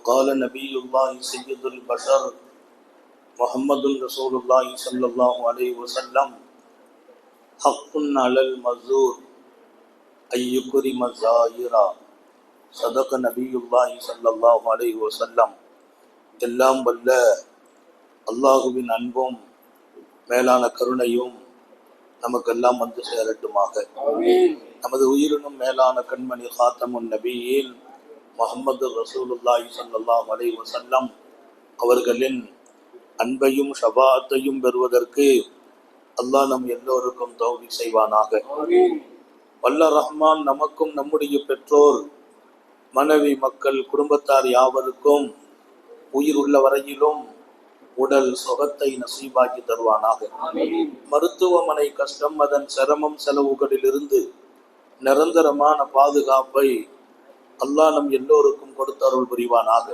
وقال نبي الله سيد البشر محمد رسول الله صلى الله عليه وسلم حق على المزور أن يكرم الزائرا صدق نبي الله صلى الله عليه وسلم எல்லாம் வல்ல அல்லாஹுவின் அன்பும் மேலான கருணையும் நமக்கெல்லாம் வந்து சேரட்டுமாக நமது உயிரினும் மேலான கண்மணி ஹாத்தமுன் நபியில் முகமது ரசூலுல்லாஹி சல்லாஹ் அலை வசல்லம் அவர்களின் அன்பையும் ஷபாத்தையும் பெறுவதற்கு அல்லாஹ் நம் எல்லோருக்கும் தௌபி செய்வானாக. வல்ல ரஹ்மான் நமக்கும் நம்முடைய பெற்றோர் மனைவி மக்கள் குடும்பத்தார் யாவருக்கும் உயிர் உள்ள வரையிலும் உடல் சுகத்தை நசீபாக்கி தருவானாக. மருத்துவமனை கஷ்டம் அதன் சிரமம் செலவுகளிலிருந்து நிரந்தரமான பாதுகாப்பை அல்லாஹ் நம் எல்லோருக்கும் கொடுத்தருள் புரிவானாக.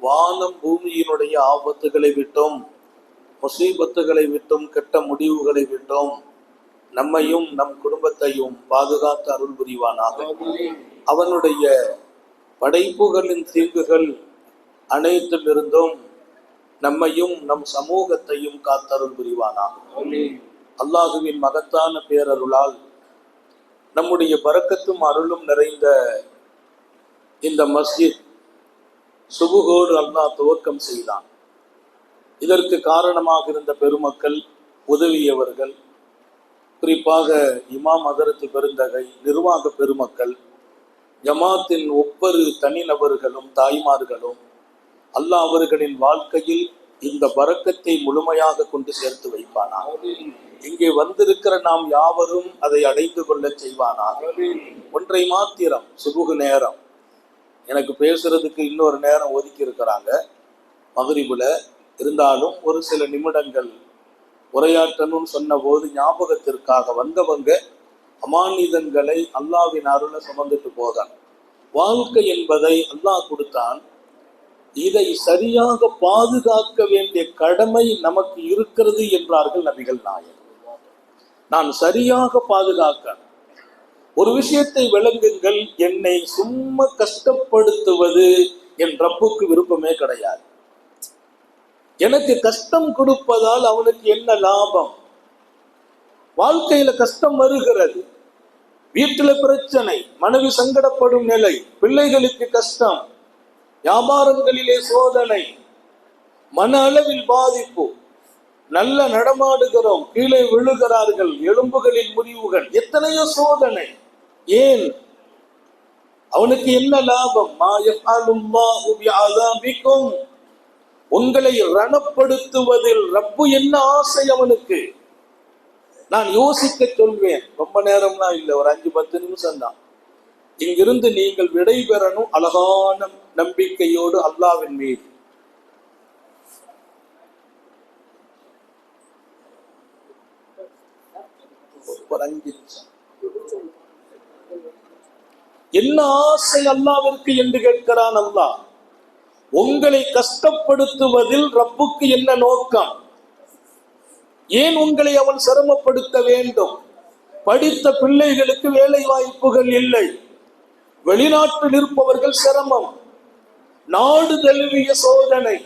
வானம் பூமியினுடைய ஆபத்துகளை விட்டும் முசீபத்துகளை விட்டும் கெட்ட முடிவுகளை விட்டும் நம்மையும் நம் குடும்பத்தையும் பாதுகாத்து அருள் புரிவானாக. அவனுடைய படைப்புகளின் தீங்குகள் அனைத்திலிருந்தும் நம்மையும் நம் சமூகத்தையும் காத்தருள் புரிவானாக. அல்லாஹுவின் மகத்தான பேரருளால் நம்முடைய பறக்கத்தும் அருளும் நிறைந்த இந்த மஸ்ஜித் சுபுகோடு அல்லாஹ் துவக்கம் செய்தான். இதற்கு காரணமாக இருந்த பெருமக்கள் உதவியவர்கள் குறிப்பாக இமாம் அதரத்து பெருந்தகை நிர்வாக பெருமக்கள் ஜமாத்தின் ஒவ்வொரு தனிநபர்களும் தாய்மார்களும் அல்லாஹ் அவர்களின் வாழ்க்கையில் இந்த பறக்கத்தை முழுமையாக கொண்டு சேர்த்து வைப்பானா? இங்கே வந்திருக்கிற நாம் யாவரும் அதை அடைந்து கொள்ளச் செய்வானாக ஒன்றை மாத்திரம் சுபுகு நேரம். எனக்கு பேசுறதுக்கு இன்னொரு நேரம் ஒதுக்கி இருக்கிறாங்க. மகரிபுல இருந்தாலும் ஒரு சில நிமிடங்கள் உரையாற்றணும்னு சொன்னபோது ஞாபகத்திற்காக வந்தவங்க அமானிதங்களை அல்லாவின் அருளை சுமந்துட்டு போதான். வாழ்க்கை என்பதை அல்லாஹ் கொடுத்தான். இதை சரியாக பாதுகாக்க வேண்டிய கடமை நமக்கு இருக்கிறது என்றார்கள் நபிகள் நாயகம். நான் சரியாக பாதுகாக்க ஒரு விஷயத்தை விளங்குங்கள் என்னை சும்மா கஷ்டப்படுத்துவது என் ரப்புக்கு விருப்பமே கிடையாது. எனக்கு கஷ்டம் கொடுப்பதால் அவனுக்கு என்ன லாபம்? வாழ்க்கையில கஷ்டம் வருகிறது. வீட்டுல பிரச்சனை மனைவி சங்கடப்படும் நிலை பிள்ளைகளுக்கு கஷ்டம் வியாபாரங்களிலே சோதனை மன அளவில் பாதிப்பு நல்ல நடமாடுகிறோம் கீழே விழுகிறார்கள் எலும்புகளின் முறிவுகள் எத்தனையோ சோதனை. ஏன்? அவனுக்கு என்ன லாபம்? உங்களை ரணப்படுத்துவதில் ரப்பு என்ன ஆசை அவனுக்கு? நான் யோசிக்க சொல்வேன். ரொம்ப நேரம்லாம் இல்லை ஒரு அஞ்சு பத்து நிமிஷம் தான் இங்கிருந்து நீங்கள் விடை பெறணும் அழகான நம்பிக்கையோடு அல்லாவின் மீது. ஒரு என்ன ஆசை அல்லாவிற்கு என்று கேட்கிறான் அல்லா உங்களை கஷ்டப்படுத்துவதில் ரப்புக்கு என்ன நோக்கம்? ஏன் உங்களை அவன் சிரமப்படுத்த வேண்டும்? படித்த பிள்ளைகளுக்கு வேலை வாய்ப்புகள் இல்லை. வெளிநாட்டில் இருப்பவர்கள் சிரமம். நாடு தழுவிய சோதனை.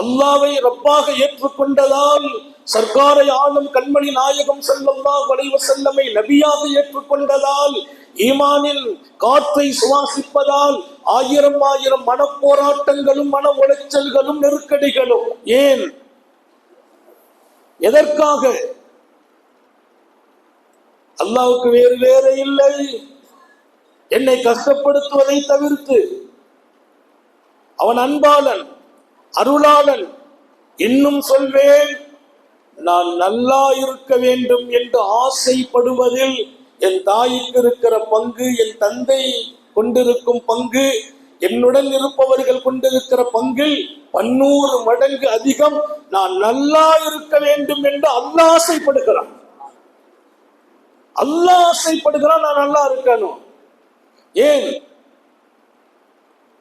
அல்லாவை ரப்பாக ஏற்றுக்கொண்டதால் சர்க்காரை ஆளும் கண்மணி நாயகம் செல்லம்மா வளைவ செல்லமை நபியாக ஏற்றுக்கொண்டதால் ஈமானில் காற்றை சுவாசிப்பதால் ஆயிரம் ஆயிரம் மன போராட்டங்களும் மன உளைச்சல்களும் நெருக்கடிகளும் ஏன்? எதற்காக? அல்லாவுக்கு வேறு வேற இல்லை. என்னை கஷ்டப்படுத்துவதை தவிர்த்து அவன் அன்பாளன் அருளாளன் இன்னும் சொல்வேன் நான் நல்லா இருக்க வேண்டும் என்று ஆசைப்படுவதில் என் தாய்க்கு இருக்கிற பங்கு என் தந்தை கொண்டிருக்கும் பங்கு என்னுடன் இருப்பவர்கள் கொண்டிருக்கிற பங்கில் பன்னூறு மடங்கு அதிகம் நான் நல்லா இருக்க வேண்டும் என்று அல்லாஹ் ஆசைப்படுகிறான். அல்லாஹ் ஆசைப்படுகிறான் நான் நல்லா இருக்கணும் ஏன்?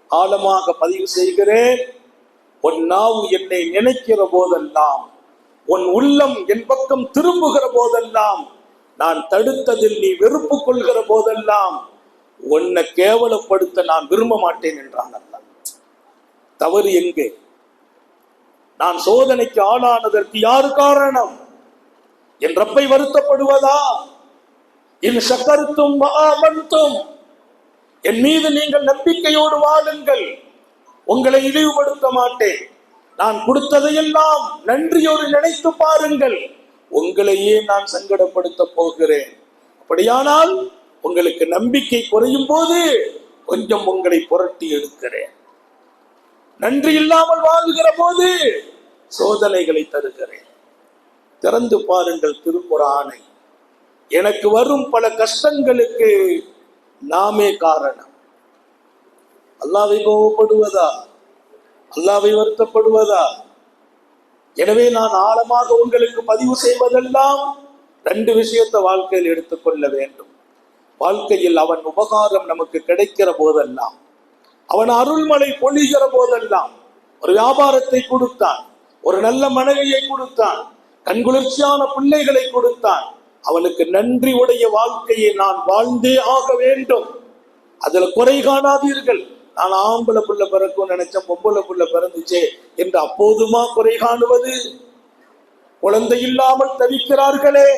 ஆழமாக பதிவு செய்கிறேன். உன் நாவு என்னை நினைக்கிற போதெல்லாம் உன் உள்ளம் என் பக்கம் திரும்புகிற போதெல்லாம் நான் தடுத்ததில் நீ வெறுப்பு கொள்கிற போதெல்லாம் உன்னை கேவலப்படுத்த நான் விரும்ப மாட்டேன் என்றான் அல்லாஹ். தவறு எங்கே? நான் சோதனைக்கு ஆளானதற்கு யார் காரணம்? என் ரப்பை வருத்தப்படுவதா? என் சக்கருத்தும் ஆமந்தும் என் மீது நீங்கள் நம்பிக்கையோடு வாழுங்கள் உங்களை இழிவுபடுத்த மாட்டேன். நான் கொடுத்ததையெல்லாம் நன்றியோடு நினைத்து பாருங்கள். உங்களையே நான் சங்கடப்படுத்த போகிறேன். அப்படியானால் உங்களுக்கு நம்பிக்கை குறையும் போது கொஞ்சம் உங்களை புரட்டி எடுக்கிறேன். நன்றி இல்லாமல் வாழுகிற போது சோதனைகளை தருகிறேன். திறந்து பாருங்கள் திருக்குறானை. எனக்கு வரும் பல கஷ்டங்களுக்கு நாமே காரணம். அல்லாவை கோவப்படுவதா? அல்லாவை வருத்தப்படுவதா எனவே நான் ஆழமாக உங்களுக்கு பதிவு செய்வதெல்லாம் ரெண்டு விஷயத்தை வாழ்க்கையில் எடுத்துக்கொள்ள வேண்டும். வாழ்க்கையில் அவன் உபகாரம் நமக்கு கிடைக்கிற போதெல்லாம் அவன் அருள்மலை பொழிகிற போதெல்லாம் ஒரு வியாபாரத்தை கொடுத்தான் ஒரு நல்ல மனைவியை கொடுத்தான் கண்குளிர்ச்சியான பிள்ளைகளை கொடுத்தான். அவனுக்கு நன்றி உடைய வாழ்க்கையை நான் வாழ்ந்தே ஆக வேண்டும். அதுல குறை காணாதீர்கள். நான் ஆம்பளை புள்ள பிறக்கும் நினைச்சேன் பொம்பளை புள்ள பிறந்துச்சே என்று அப்போதுமா குறை காணுவது? குழந்தை இல்லாமல் தவிக்கிறார்களே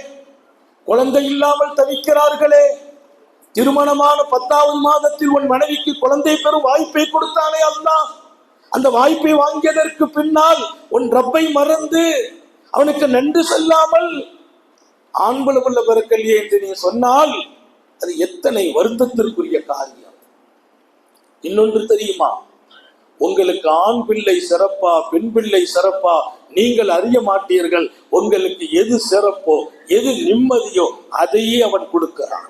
குழந்தை இல்லாமல் தவிக்கிறார்களே. திருமணமான பத்தாவது மாதத்தில் உன் மனைவிக்கு குழந்தை பெறும் வாய்ப்பை கொடுத்தானே அல்லாஹ் அந்த வாய்ப்பை வாங்கியதற்கு பின்னால் உன் ரப்பை மறந்து அவனுக்கு நன்றி செல்லாமல் ஆண்பள புள்ள பிறக்கலையே என்று நீ சொன்னால் அது எத்தனை வருத்தத்திற்குரிய காரியம். இன்னொன்று தெரியுமா? உங்களுக்கு ஆண் பிள்ளை சிறப்பா பெண் பிள்ளை சிறப்பா நீங்கள் அறிய மாட்டீர்கள். உங்களுக்கு எது சிறப்போ எது நிம்மதியோ அதையே அவன் கொடுக்கிறான்.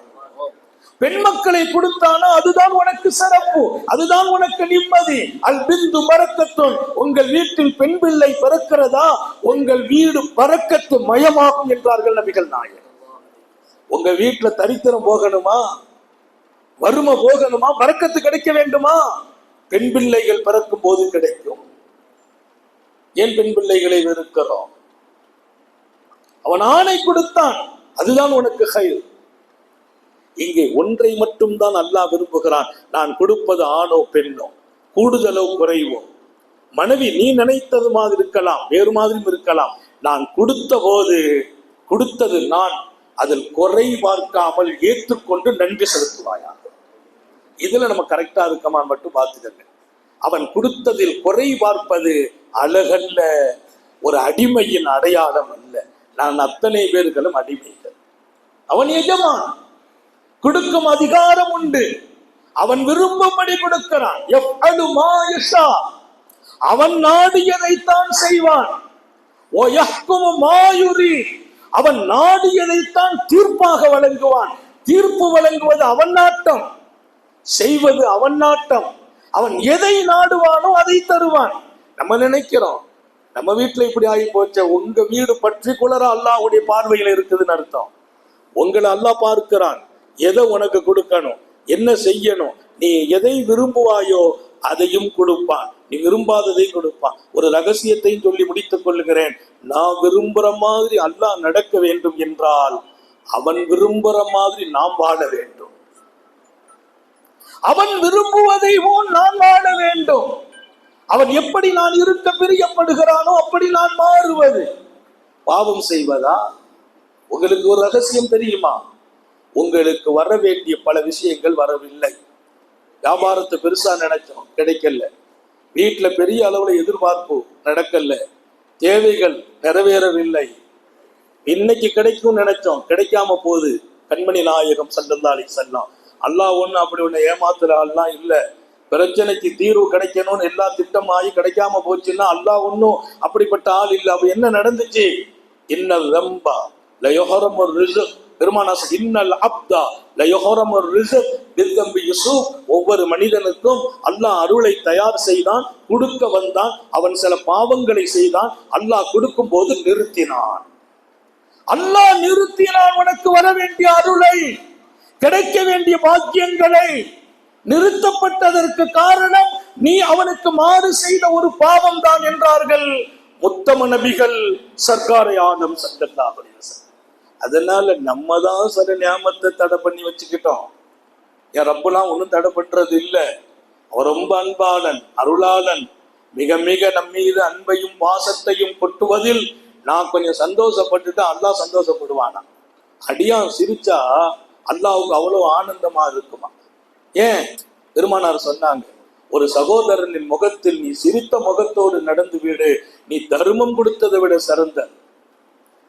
பெண் மக்களை கொடுத்தானா அதுதான் உனக்கு சிறப்பு அதுதான் உனக்கு நிம்மதி. அல் பிந்து பறக்கத்தும் உங்கள் வீட்டில் பெண் பிள்ளை பறக்கிறதா? உங்கள் வீடு பறக்கத்து மயமாகும் என்றார்கள் நபிகள் நாயர் உங்க வீட்டுல தரித்திரம் போகணுமா? வறுமை போகணுமா பறக்கத்து கிடைக்க வேண்டுமா? பெண் பிள்ளைகள் பிறக்கும் போது கிடைக்கும். ஏன் பெண் பிள்ளைகளை வெறுக்கிறோம்? அவன் ஆணை கொடுத்தான். அதுதான் உனக்கு கயிறு. இங்கே ஒன்றை மட்டும் தான் அல்லாஹ் விரும்புகிறான். நான் கொடுப்பது ஆணோ பெண்ணோ? கூடுதலோ குறைவோ? மனைவி நீ நினைத்தது மாதிரி இருக்கலாம் வேறு மாதிரியும் இருக்கலாம். நான் கொடுத்த போது கொடுத்தது நான். அதில் குறை பார்க்காமல் ஏற்றுக்கொண்டு நன்றி செலுத்துவாயா? இதுல நம்ம கரெக்டாக இருக்கமான்னு மட்டும் பார்த்துக்கங்க. அவன் கொடுத்ததில் குறை பார்ப்பது அழகல்ல ஒரு அடிமையின் அடையாளம் அல்ல. நான் அத்தனை பேர்களும் அடிமைகள். அவன் எஜமான். கொடுக்கும் அதிகாரம் உண்டு. அவன் விரும்பும்படி கொடுக்கிறான். எஃப்அலு மாயசா அவன் நாடியதைத்தான் செய்வான். மாயுரி அவன் நாடியதைத்தான் தீர்ப்பாக வழங்குவான். தீர்ப்பு வழங்குவது அவன் நாட்டம். செய்வது அவன் நாட்டம். அவன் எதை நாடுவானோ அதை தருவான். நம்ம நினைக்கிறோம். நம்ம வீட்டில் இப்படி ஆகி போச்ச உங்க வீடு பற்றி குளர அல்லாஹ்வுடைய பார்வையில் இருக்குதுன்னு அர்த்தம். உங்களை அல்லாஹ் பார்க்கிறான். எதை உனக்கு கொடுக்கணும்? என்ன செய்யணும்? நீ எதை விரும்புவாயோ அதையும் கொடுப்பான். நீ விரும்பாததையும் கொடுப்பான். ஒரு ரகசியத்தையும் சொல்லி முடித்துக் கொள்ளுகிறேன். நான் விரும்புற மாதிரி அல்லாஹ் நடக்க வேண்டும் என்றால் அவன் விரும்புற மாதிரி நாம் வாழ வேண்டும். அவன் விரும்புவதை போல் நான் வாழ வேண்டும். அவன் எப்படி நான் இருக்க பிரியப்படுகிறானோ அப்படி நான் மாறுவது. பாவம் செய்வதா? உங்களுக்கு ஒரு ரகசியம் தெரியுமா? உங்களுக்கு வர வேண்டிய பல விஷயங்கள் வரவில்லை. வியாபாரத்தை பெருசா நினைச்சோம் கிடைக்கல. வீட்டுல பெரிய அளவுல எதிர்பார்ப்பு நடக்கல. தேவைகள் நிறைவேறவில்லை. இன்னைக்கு கிடைக்கும் நினைச்சோம் கிடைக்காம போது கண்மணி நாயகம் சல்லல்லாஹு அலைஹி அல்லாஹ் ஒண்ணு அப்படி ஒண்ணு ஏமாத்துற ஆள்லாம் இல்லை. பிரச்சனைக்கு தீர்வு கிடைக்கணும்னு எல்லா திட்டம் ஆகி கிடைக்காம போச்சுன்னா அல்லாஹ் ஒன்னும் அப்படிப்பட்ட ஆள் இல்லை. அப்ப என்ன நடந்துச்சு? இன்னல் ரம்பா லயோஹரம் ஒரு ரிசு பெருமானாச இன்னல் அப்தா லயோஹரம் ஒரு ரிசு பில்தம்பி யூசுப். ஒவ்வொரு மனிதனுக்கும் அல்லாஹ் அருளை தயார் செய்தான் கொடுக்க வந்தான் அவன் சில பாவங்களை செய்தான் அல்லாஹ் கொடுக்கும் போது நிறுத்தினான். அல்லாஹ் நிறுத்தினான் உனக்கு வர வேண்டிய அருளை கிடைக்க வேண்டிய பாக்கியங்களை நிறுத்தப்பட்டதற்கு காரணம் நீ அவனுக்கு மாறு செய்த ஒரு பாவம் தான் என்றார்கள். உத்தம நபிகள் சர்க்காரை ஆனம் சங்கல்லாஹ் அதனால நம்ம தான் சில ஞாபகத்தை தடை பண்ணி வச்சுக்கிட்டோம். என் ரப்பெல்லாம் ஒன்றும் தடைப்பட்டுறது இல்லை. அவர் ரொம்ப அன்பாளன் அருளாளன். மிக மிக நம் மீது அன்பையும் பாசத்தையும் கொட்டுவதில் நான் கொஞ்சம் சந்தோஷப்பட்டுட்டு அல்லா சந்தோஷப்படுவானா? அடியான் சிரிச்சா அல்லாவுக்கு அவ்வளவு ஆனந்தமா இருக்குமா? ஏன்? பெருமானார் சொன்னாங்க ஒரு சகோதரனின் முகத்தில் நீ சிரித்த முகத்தோடு நடந்து விடு. நீ தர்மம் கொடுத்ததை விட சிறந்த.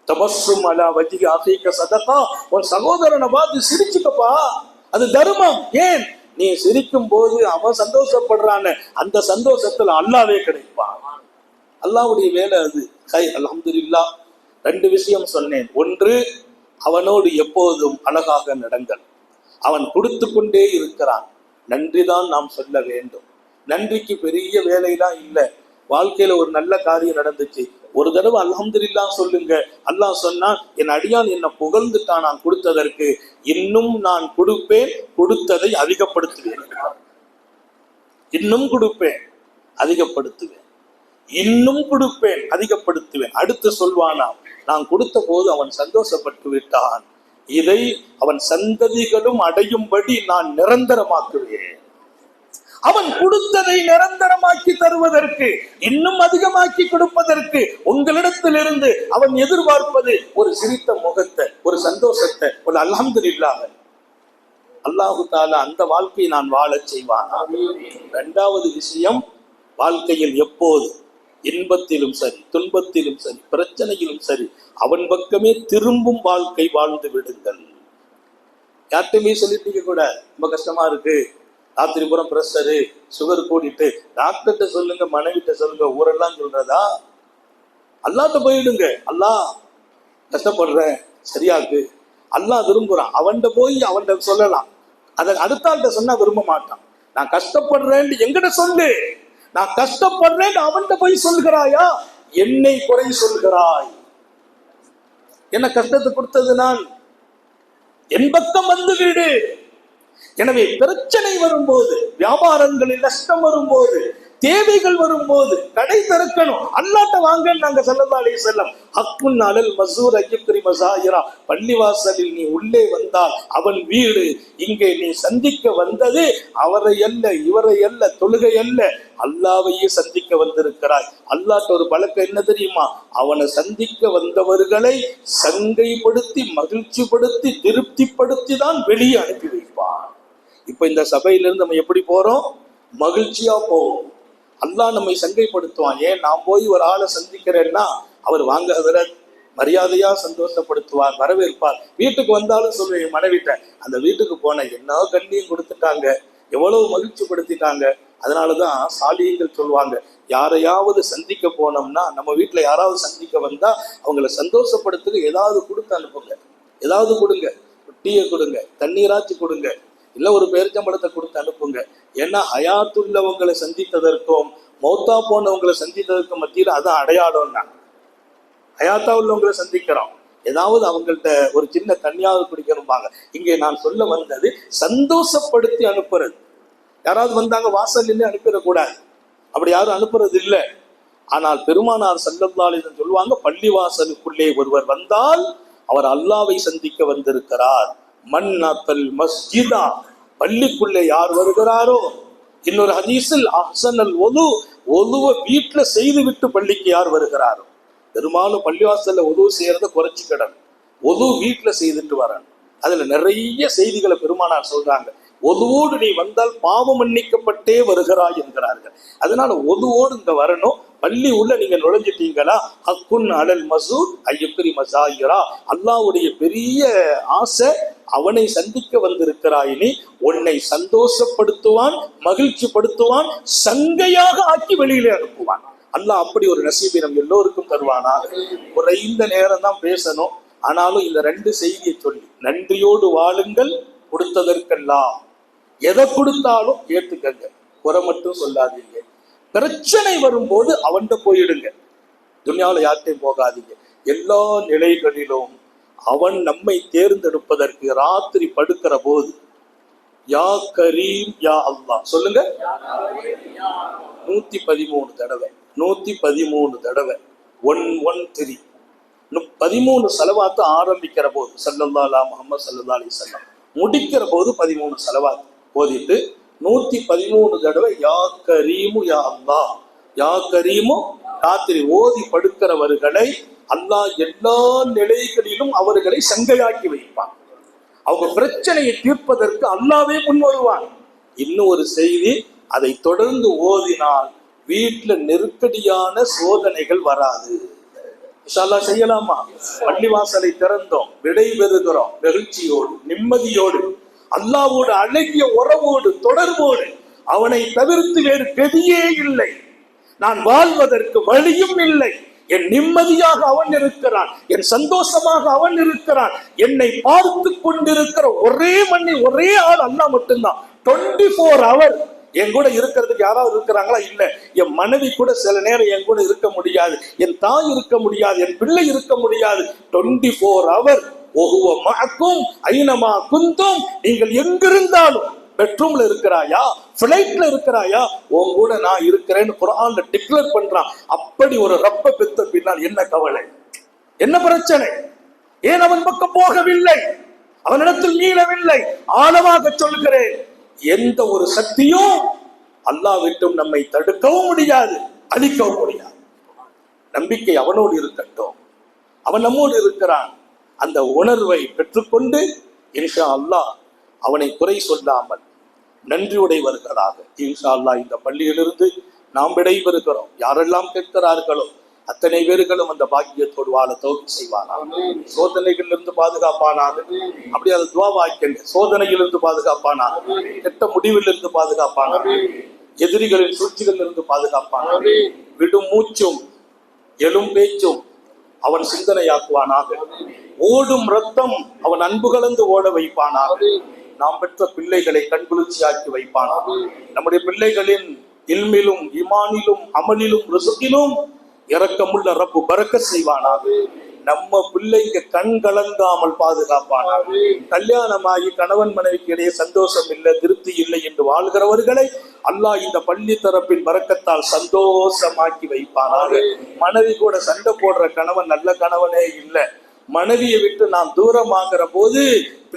தபஸ்ஸும் அலா வஜி ஆஃபீக்க சதகா. உன் சகோதரனை பார்த்து சிரிச்சுக்கப்பா. அது தர்மம். ஏன்? நீ சிரிக்கும் போது அவன் சந்தோஷப்படுறான்னு அந்த சந்தோஷத்துல அல்லாவே கிடைப்பான் அல்லாவுடைய வேலை அது. ஹை அல்ஹம்துலில்லா ரெண்டு விஷயம் சொன்னேன். ஒன்று அவனோடு எப்போதும் அழகாக நடங்கள். அவன் கொடுத்து கொண்டே இருக்கிறான். நன்றிதான் நாம் சொல்ல வேண்டும். நன்றிக்கு பெரிய வேலையெல்லாம் இல்லை. வாழ்க்கையில ஒரு நல்ல காரியம் நடந்துச்சு. ஒரு தடவை அல்ஹம்துலில்லா சொல்லுங்க. அல்லாஹ் சொன்னான் என் அடியான் என்னை புகழ்ந்துட்டான். நான் கொடுத்ததற்கு இன்னும் நான் கொடுப்பேன். கொடுத்ததை அதிகப்படுத்துவேன். இன்னும் கொடுப்பேன் அதிகப்படுத்துவேன். இன்னும் கொடுப்பேன் அதிகப்படுத்துவேன். அடுத்து சொல்வானா? நான் கொடுத்த போது அவன் சந்தோஷப்பட்டு விட்டான் இதை அவன் சந்ததிகளும் அடையும்படி நான் நிரந்தரமாக்குவேன். அவன் கொடுத்ததை நிரந்தரமாக்கி தருவதற்கு இன்னும் அதிகமாக்கி கொடுப்பதற்கு உங்களிடத்திலிருந்து அவன் எதிர்பார்ப்பது ஒரு சிரித்த முகத்தை ஒரு சந்தோஷத்தை ஒரு அல்ஹம்துலில்லாஹ். அல்லாஹு தாலா அந்த வாழ்க்கையை நான் வாழச் செய்வான். இரண்டாவது விஷயம் வாழ்க்கையில் எப்போது இன்பத்திலும் சரி துன்பத்திலும் சரி பிரச்சனையிலும் சரி அவன் பக்கமே திரும்பும் வாழ்க்கை வாழ்ந்து விடுங்கள். யார்கிட்டயுமே சொல்லிட்டீங்க கூட ரொம்ப கஷ்டமா இருக்கு. ராத்திரி புறம் ப்ரெஷரு சுகர் கூடிட்டு டாக்டர்கிட்ட சொல்லுங்க மனைவிட்ட சொல்லுங்க ஊரெல்லாம் சொல்றதா? அல்லாட்ட போயிடுங்க. அல்லாஹ் கஷ்டப்படுறேன் சரியாக்கு. அல்லாஹ் விரும்புறான். அவன்கிட்ட போய் அவன்கிட்ட சொல்லலாம். அதை அடுத்த ஆள்கிட்ட சொன்னா விரும்ப மாட்டான். நான் கஷ்டப்படுறேன்னு எங்கிட்ட சொல்லு. நான் கஷ்டப்படுறேன் அவன்கிட்ட போய் சொல்கிறாயா என்னை குறை சொல்கிறாய் என்ன கஷ்டத்தை கொடுத்தது நான்? என் பக்கம் வந்து வீடு. எனவே பிரச்சனை வரும்போது வியாபாரங்களில் நஷ்டம் வரும்போது தேவைகள் வரும்போது கடை திறக்கணும். அல்லாட்ட வாங்க நாங்க செல்லல்லா செல்லம் அக்குன் அலல் மசூர் ஐயக்குரி மசாயிரா. பள்ளிவாசலில் நீ உள்ளே வந்தால் அவன் வீடு. இங்கே நீ சந்திக்க வந்தது அவரை அல்ல இவரை அல்ல தொழுகை அல்ல அல்லாவையே சந்திக்க வந்திருக்கிறாய். அல்லாட்ட ஒரு பழக்கம் என்ன தெரியுமா? அவனை சந்திக்க வந்தவர்களை சங்கைப்படுத்தி மகிழ்ச்சிப்படுத்தி திருப்திப்படுத்தி தான் வெளியே அனுப்பி வைப்பான். இப்ப இந்த சபையிலிருந்து நம்ம எப்படி போறோம்? மகிழ்ச்சியா போவோம். அல்லாஹ் நம்மை சங்கைப்படுத்துவான். ஏன்? நான் போய் ஒரு ஆளை சந்திக்கிறேன்னா அவர் வாங்க ஹதரத் மரியாதையா சந்தோஷப்படுத்துவார் வரவேற்பார். வீட்டுக்கு வந்தாலும் சொல்லுவேன் மனைவிட்ட அந்த வீட்டுக்கு போன என்ன கண்ணியம் கொடுத்துட்டாங்க எவ்வளவு மகிழ்ச்சிப்படுத்திட்டாங்க. அதனாலதான் சாலியங்கள் சொல்லுவாங்க. யாரையாவது சந்திக்க போனோம்னா நம்ம வீட்டுல யாராவது சந்திக்க வந்தா அவங்கள சந்தோஷப்படுத்துக்கு ஏதாவது கொடுத்து அனுப்புங்க. ஏதாவது கொடுங்க. டீயை கொடுங்க. தண்ணீராச்சு கொடுங்க. இல்லை ஒரு பேரிச்சம்பழத்தை கொடுத்து அனுப்புங்க. ஏன்னா ஹயாத்துள்ளவங்களை சந்தித்ததற்கும் மௌத்தா போனவங்களை சந்தித்ததற்கும் மத்தியில் அதான் அடையாளம்னா. ஹயாத்தா உள்ளவங்களை சந்திக்கிறோம். ஏதாவது அவங்கள்ட்ட ஒரு சின்ன தண்ணியாவது குடிக்கணும்பாங்க இங்கே நான் சொல்ல வந்தது சந்தோஷப்படுத்தி அனுப்புறது. யாராவது வந்தாங்க வாசல் நின்று அனுப்பிடக்கூடாது. அப்படி யாரும் அனுப்புறது இல்லை. ஆனால் பெருமானார் சல்லல்லாலிதன் சொல்லுவாங்க பள்ளி வாசலுக்குள்ளே ஒருவர் வந்தால் அவர் அல்லாவை சந்திக்க வந்திருக்கிறார். மன்னத்தல் மஸ்ஜிதா. பள்ளிக்குள்ளே யார் வருகிறாரோ? இன்னொரு ஹதீஸில் அல் ஒது ஒதுவ வீட்டில் செய்து விட்டு பள்ளிக்கு யார் வருகிறாரோ? பெரும்பாலும் பள்ளிவாசல்ல உதவு செய்யறத குறைச்சிக்கிடணும் ஒது வீட்டில் செய்துட்டு வரணும். அதுல நிறைய செய்திகளை பெருமானார் சொல்றாங்க. ஒதுவோடு நீ வந்தால் பாவம் மன்னிக்கப்பட்டே வருகிறாய் என்கிறார்கள். அதனால ஒதுவோடு இங்க வரணும். பள்ளி உள்ள நீங்க நுழைஞ்சிட்டீங்களா? ஹக்குன் அலல் மசூத் ஐயக்குரி மசாயிரா. அல்லாவுடைய பெரிய ஆசை அவனை சந்திக்க வந்திருக்கிறாயினி உன்னை சந்தோஷப்படுத்துவான் மகிழ்ச்சிப்படுத்துவான் சங்கையாக ஆக்கி வெளியிலே அனுப்புவான். அல்லாஹ் அப்படி ஒரு நசீபை நம் எல்லோருக்கும் தருவானா? குறைந்த நேரம் தான் பேசணும். ஆனாலும் இந்த ரெண்டு செய்தியை சொல்லி நன்றியோடு வாழுங்கள் கொடுத்ததற்கெல்லாம். எதை கொடுத்தாலும் ஏத்துக்கங்க குறை மட்டும் சொல்லாதீங்க. பிரச்சனை வரும்போது அவன்கிட்ட போயிடுங்க. துணியாவில் யார்கிட்டையும் போகாதீங்க. எல்லா நிலைகளிலும் அவன் நம்மை தேர்ந்தெடுப்பதற்கு ராத்திரி படுக்கிற போது யா கரீம் யா அல்லா சொல்லுங்க. நூத்தி பதிமூணு தடவை நூத்தி பதிமூணு தடவை. ஒன் ஒன் த்ரீ பதிமூணு செலவாத்து ஆரம்பிக்கிற போது சல்லல்லா முகமது சல்லா அலி செல்லம் முடிக்கிற போது பதிமூணு செலவாத்து. ஓதிட்டு நூத்தி பதிமூணு தடவை யா கரீமு யா அல்லா யா கரீமு ராத்திரி ஓதி படுக்கிறவர்களை அல்லாஹ் எல்லா நிலைகளிலும் அவர்களை சங்கையாக்கி வைப்பான். அவங்க பிரச்சனையை தீர்ப்பதற்கு அல்லாவே முன் வருவான். இன்னும் ஒரு செய்தி அதை தொடர்ந்து ஓதினால் வீட்டுல நெருக்கடியான சோதனைகள் வராது. செய்யலாமா? பள்ளிவாசலை திறந்தோம் விடை பெறுகிறோம் மகிழ்ச்சியோடு நிம்மதியோடு. அல்லாவோடு அழகிய உறவோடு தொடர்போடு அவனை தவிர்த்து வேறு கதியே இல்லை. நான் வாழ்வதற்கு வழியும் இல்லை. என் நிம்மதியாக அவன் இருக்கிறான். என் சந்தோஷமாக அவன் இருக்கிறான். என்னை பார்த்து கொண்டிருக்கிற ஒரே மண்ணி ஒரே ஆள் அல்லா மட்டும்தான். டுவெண்ட்டி ஃபோர் ஹவர் என் கூட இருக்கிறதுக்கு யாராவது இருக்கிறாங்களா? இல்ல. என் மனைவி கூட சில நேரம் என் கூட இருக்க முடியாது. என் தாய் இருக்க முடியாது. என் பிள்ளை இருக்க முடியாது. டுவெண்ட்டி ஃபோர் ஹவர் ஒவ்வொரு மக்கும் ஐனமா குந்தும் நீங்கள் எங்கிருந்தாலும் பெட்ரூம்ல இருக்கிறாயா பிளைட்ல இருக்கிறாயா உன் கூட நான் இருக்கிறேன்னு குரான்ல டிக்ளேர் பண்றான். அப்படி ஒரு ரப்ப பெத்த பின்னால் என்ன கவலை? என்ன பிரச்சனை? ஏன் அவன் பக்கம் போகவில்லை? அவனிடத்தில் மீளவில்லை? ஆழமாக சொல்கிறேன் எந்த ஒரு சக்தியும் அல்லாஹ் விட்டும் நம்மை தடுக்கவும் முடியாது அழிக்கவும் முடியாது. நம்பிக்கை அவனோடு இருக்கட்டும். அவன் நம்மோடு இருக்கிறான். அந்த உணர்வை பெற்றுக்கொண்டு இன்ஷா அல்லாஹ் அவனை குறை சொல்லாமல் நன்றியுடையவர்களாக இன்ஷா அல்லாஹ் இந்த பள்ளியிலிருந்து நாம் விடைபெறுகிறோம். யாரெல்லாம் கேட்கிறார்களோ அத்தனை பேர்களும் அந்த பாக்கியத்தோடு வாழ தோல்வி செய்வானாக. சோதனைகளிலிருந்து பாதுகாப்பானாக. அப்படி அதை துவாவாக்கல் சோதனையிலிருந்து பாதுகாப்பானாக. கெட்ட முடிவிலிருந்து பாதுகாப்பானாக. எதிரிகளின் சூழ்ச்சிகளிலிருந்து பாதுகாப்பானாக. விடும் மூச்சும் எழும் பேச்சும் அவன் சிந்தனையாக்குவானாக. ஓடும் ரத்தம் அவன் அன்பு கலந்து ஓட வைப்பானாக. நாம் பெற்ற பிள்ளைகளை கண்குளிர்ச்சியாக்கி வைப்பானாக. நம்முடைய பிள்ளைகளின் இல்மிலும் இமானிலும் அமலிலும் ரிசுக்கிலும் இறக்கமுள்ள ரப்பு பறக்க செய்வானாக. நம்ம பிள்ளைங்க கண் கலங்காமல் பாதுகாப்பானாக. கல்யாணமாகி கணவன் மனைவிக்கு இடையே சந்தோஷம் இல்லை திருப்தி இல்லை என்று வாழ்கிறவர்களை அல்லாஹ் இந்த பள்ளி தரப்பின் வரக்கத்தால் சந்தோஷமாக்கி வைப்பானாக. மனைவி கூட சண்டை போடுற கணவன் நல்ல கணவனே இல்லை. மனைவியை விட்டு நாம் தூரமாகிற போது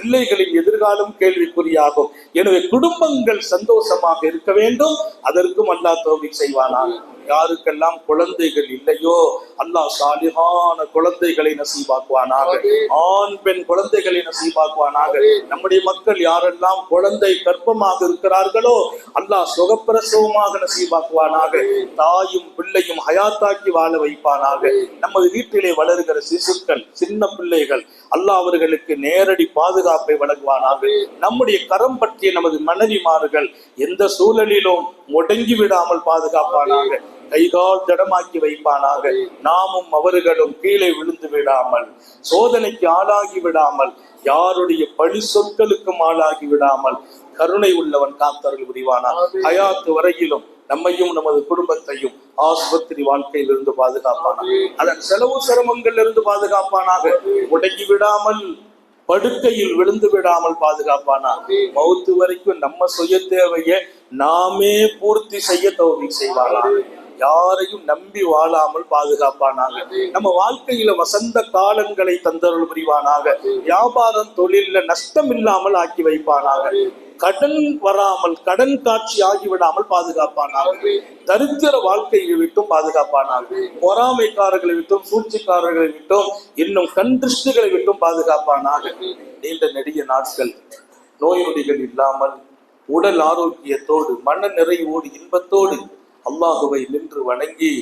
பிள்ளைகளின் எதிர்காலம் கேள்விக்குறியாகும். எனவே குடும்பங்கள் சந்தோஷமாக இருக்க வேண்டும். அதற்கும் அல்லாஹ் தோல்வி செய்வானாக. யாருக்கெல்லாம் குழந்தைகள் இல்லையோ அல்லாஹ் சாலிகான குழந்தைகளை நசீபாக்குவானாக. ஆண் பெண் குழந்தைகளை நசீபாக்குவானாக. நம்முடைய மக்கள் யாரெல்லாம் குழந்தை கர்ப்பமாக இருக்கிறார்களோ அல்லாஹ் சுகப்பிரசவமாக நசீபாக்குவானாக. தாயும் பிள்ளையும் ஹயாத்தாக்கி வாழ வைப்பானாக. நமது வீட்டிலே வளர்கிற சிசுக்கள் சின்ன பிள்ளைகள் அல்லாஹ் அவர்களுக்கு நேரடி பாதுகாப்பு வழங்குவானாக. நம்முடைய கரம் பற்றிய நமது மனைவிமார்கள் எந்த சூழலிலும் முடங்கி விடாமல் பாதுகாப்பானாக கைகால் ஜடமாக்கி வைப்பானாக. நாமும் அவர்களும் கீழே விழுந்து விடாமல் சோதனைக்கு ஆளாகி விடாமல் யாருடைய பழி சொற்களுக்கும் ஆளாகி விடாமல் கருணை உள்ளவன் காத்தருள் புரிவானா ஹயாத்து வரையிலும் நம்மையும் நமது குடும்பத்தையும் ஆஸ்பத்திரி வாழ்க்கையிலிருந்து பாதுகாப்பானாக. அதன் செலவு சிரமங்கள் இருந்து பாதுகாப்பானாக முடங்கி விடாமல் படுக்கையில் விழுந்து விடாமல் பாதுகாப்பானா? மௌத்து வரைக்கும் நம்ம சுய தேவையை நாமே பூர்த்தி செய்ய தோல்வி செய்வானா யாரையும் நம்பி வாழாமல் பாதுகாப்பானாக. நம்ம வாழ்க்கையில வசந்த காலங்களை தந்தருள் புரிவானாக. வியாபாரம் தொழில நஷ்டம் இல்லாமல் ஆக்கி வைப்பானாக. கடன் வராமல் கடன் காட்சி ஆகிவிடாமல் பாதுகாப்பானாக. தரித்திர வாழ்க்கையை விட்டும் பாதுகாப்பானாக. பொறாமைக்காரர்களை விட்டும் சூழ்ச்சிக்காரர்களை விட்டும் இன்னும் கண் திருஷ்டிகளை விட்டும் பாதுகாப்பானாக. நீண்ட நெடிய நாட்கள் நோய் நொடிகள் இல்லாமல் உடல் ஆரோக்கியத்தோடு மன நிறைவோடு இன்பத்தோடு அல்லாஹுவை நின்று வணங்கி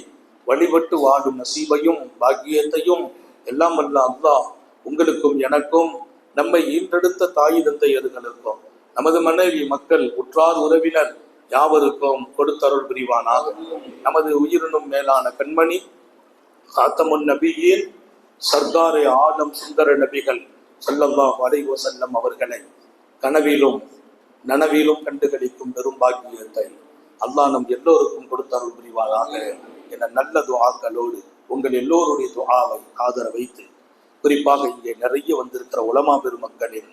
வழிபட்டு வாழும் நசீபையும் பாக்கியத்தையும் எல்லாம் அல்ல அல்லாஹ் உங்களுக்கும் எனக்கும் நம்மை ஈன்றெடுத்த தாய் தந்தையர்களுக்கும் நமது மனைவி மக்கள் உற்றார் உறவினர் யாவருக்கும் கொடுத்தருள் புரிவானாக. நமது உயிரினும் மேலான கண்மணி காத்தமுன் நபியின் சர்தாரே ஆலம் சுந்தர நபிகள் சொல்லல்லா அலைஹி வஸல்லம் அவர்களை கனவிலும் நனவிலும் கண்டுகளிக்கும் பெரும் பாக்கியத்தை அல்லாஹ் நம் எல்லோருக்கும் கொடுத்தருள் புரிவாராக. என நல்ல துவாக்களோடு உங்கள் எல்லோருடைய துவாவை ஆதர வைத்து குறிப்பாக இங்கே நிறைய வந்திருக்கிற உலமா பெருமக்களின்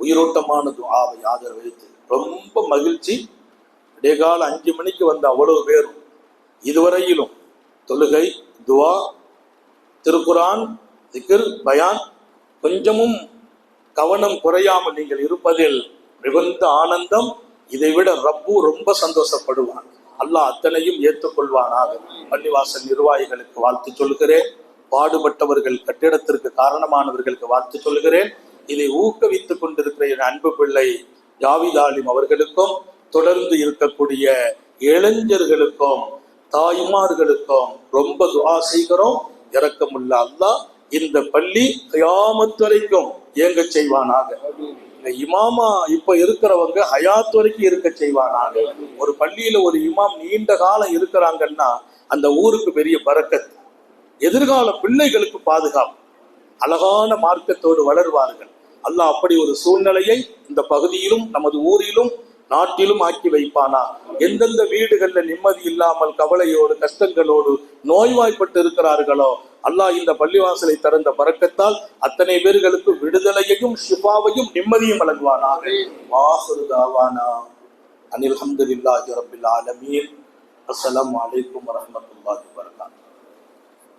உயிரோட்டமான துவாவை ஆதரவு வைத்து ரொம்ப மகிழ்ச்சி. விடியகால அஞ்சு மணிக்கு வந்த அவ்வளவு பேரும் இதுவரையிலும் தொழுகை துவா திருக்குரான் திகிர் பயான் கொஞ்சமும் கவனம் குறையாமல் நீங்கள் இருப்பதில் மிகுந்த ஆனந்தம் இதை விட ரப்பு ரொம்ப சந்தோஷப்படுவான். அல்லாஹ் அத்தனையும் ஏற்றுக்கொள்வானாக. பள்ளிவாசல் நிர்வாகிகளுக்கு வாழ்த்து சொல்கிறேன் பாடுபட்டவர்கள் கட்டிடத்திற்கு காரணமானவர்களுக்கு வாழ்த்து சொல்கிறேன் இதை ஊக்குவித்துக் கொண்டிருக்கிற என் அன்பு பிள்ளை ஜாவித் ஆலிம் அவர்களுக்கும் தொடர்ந்து இருக்கக்கூடிய இளைஞர்களுக்கும் தாய்மார்களுக்கும் ரொம்ப துவா செய்கிறோம். இரக்கமுள்ள அல்லாஹ் இந்த பள்ளி கியாமத் வரைக்கும் இயங்க செய்வானாக. இந்த இமாமா இப்ப இருக்கிறவங்க ஹயாத் வரைக்கும் இருக்க செய்வானாக. ஒரு பள்ளியில ஒரு இமாம் நீண்ட காலம் இருக்கிறாங்கன்னா அந்த ஊருக்கு பெரிய பரக்கத் எதிர்கால பிள்ளைகளுக்கு பாதுகாப்பு. அழகான மார்க்கத்தோடு வளர்வார்கள். அல்லாஹ் அப்படி ஒரு சூழ்நிலையை இந்த பகுதியிலும் நமது ஊரிலும் நாட்டிலும் ஆக்கி வைப்பானா? எந்தெந்த வீடுகள்ல நிம்மதி இல்லாமல் கவலையோடு கஷ்டங்களோடு நோய்வாய்ப்பட்டு இருக்கிறார்களோ அல்லாஹ் இந்த பள்ளிவாசலை திறந்த பறக்கத்தால் அத்தனை பேர்களுக்கு விடுதலையையும் ஷிஃபாவையும் நிம்மதியும் வழங்குவானாக. வாசுரு தாவானா. அனில் அஹமதுல்லாஹி ரபில் ஆலமீன். அஸ்ஸலாமு அலைக்கும் வரஹ்மத்துல்லாஹி வபரகாத்துஹு